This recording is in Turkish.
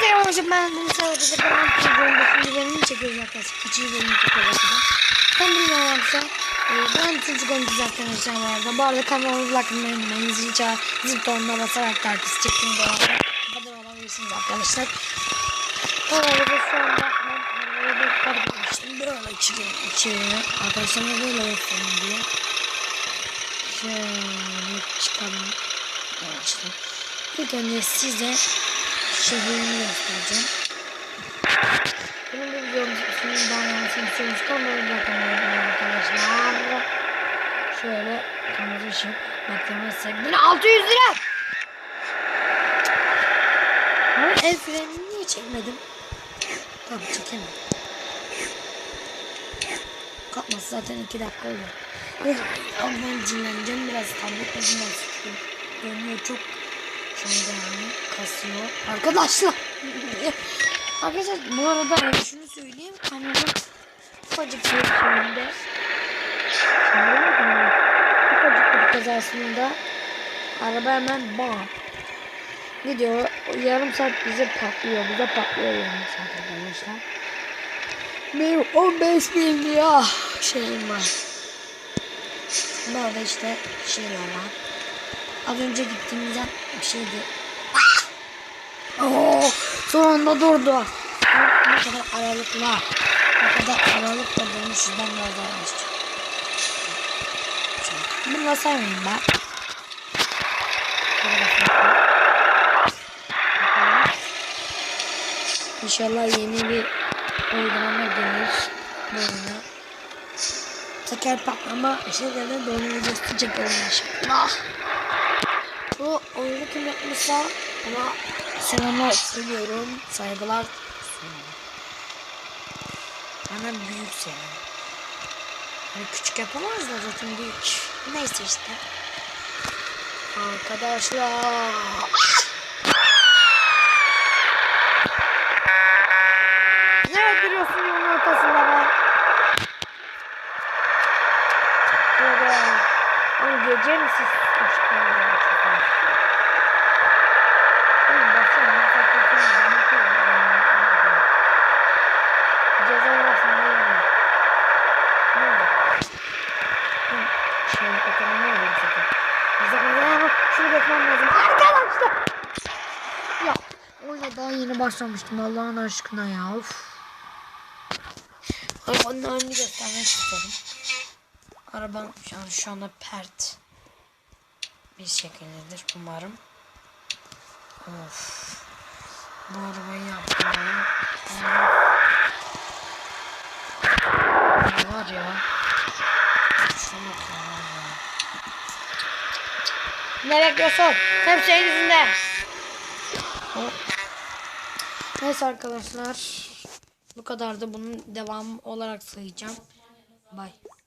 Selamünaleyküm ben bunu sadece ben çocuğum 9. bölümünü çekiyoruz arkadaşlar. 3. bölümünü çekiyoruz arkadaşlar. Bilmiyorum arkadaşlar. Ee, ben çocuk oyuncusu arkadaşlar bu arada. Bu arada kanalımı bırakmayı unutmayın. Zil, çağ, zil tonuna basarak da arkası bu arada. Kadar olabilirsiniz arkadaşlar. Bu arada anda ben bir park etmiştim. Böyle içeri, içeri. Arkadaşlarıma böyle göstereyim diye. Şöyle çıkalım. Arkadaşlar. İlk önce size şehrini göstereceğim. Bunun bir videonun ismini daha yansın istiyormuş. Kanalı bırakmayın arkadaşlar. Şöyle kırmızı ışık. Beklemezsek. Yine 600 lira. Ama el frenini niye çekmedim? Tamam çekemem. Kalkması zaten 2 dakika oluyor. Ama ben dinleneceğim biraz. Tabletle biraz dönüyor çok şu anda yani kasıyor. Arkadaşlar. Arkadaşlar bu arada şunu söyleyeyim. Kamyonun ufacık bir şeyinde ufacık bir kazasında araba hemen bam. Gidiyor. Yarım saat bize patlıyor. Bize patlıyor yarım saat arkadaşlar. Benim 15 bin lira şeyim var. Burada işte şeyler var. Az önce gittiğimizden bir şeydi. Oo, sonunda durdu. Ne kadar aralıkla, ne kadar aralıkla bunu sizden biraz istiyorum. Bunu da saymayayım ben. İnşallah yeni bir uygulama gelir oyuna. Teker patlama şeylerine doğru videosu çekelim inşallah. Bu oyunu kim yapmışsa ona selamlar söylüyorum. Saygılar sunuyorum. Bana büyükse yani. Hani küçük yapamaz da zaten büyük. Neyse işte. Arkadaşlar. Ne duruyorsun yolun ortasında be? Şöyle. Oğlum gece mi siz ışıklarla açıyorsunuz? Oğlum baksana ne satıyorsun? Ben bakıyorum. Ceza yersen ne yerim? Ne olur? Hı, Şey, ekonomi ne olur zaten? Bize bize şunu geçmem lazım. Arkadaşlar! Ya, oyuna daha yeni başlamıştım Allah'ın aşkına ya. Uf. Arabanın halini göstermek istedim. Arabam şu an şu anda pert bir şekildedir umarım. Of. Bu arabayı yaptım. ya. Ne var ya? Ne bekliyorsun? Hep senin yüzünden. Hop. Neyse arkadaşlar. Bu kadar da bunun devamı olarak sayacağım. Bye.